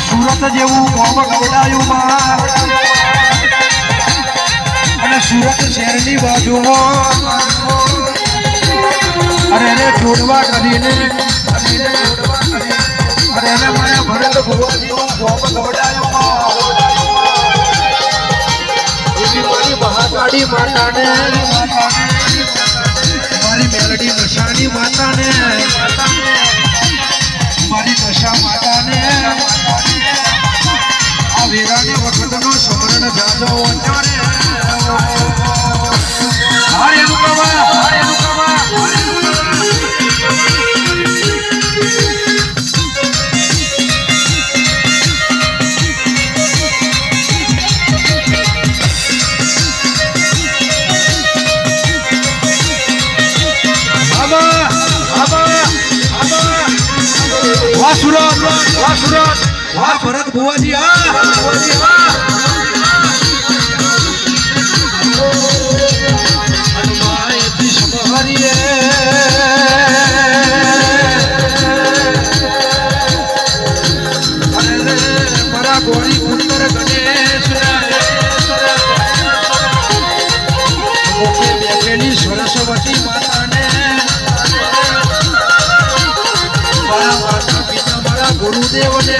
સુરત જેવું કોમ ગવડાયું અને સુરત શહેરની બાજુમાં. અરે એને છોડવા કરીને અરે એને ભરત ભગવાન જેવું કોમ ગવડાયું માં એવી મારી மாட்டானே સુરત વાહ સુરત વાહ ભરત ભુવાજી હા. ભુવાજી સરસ્વતી માતા ગુરુદેવને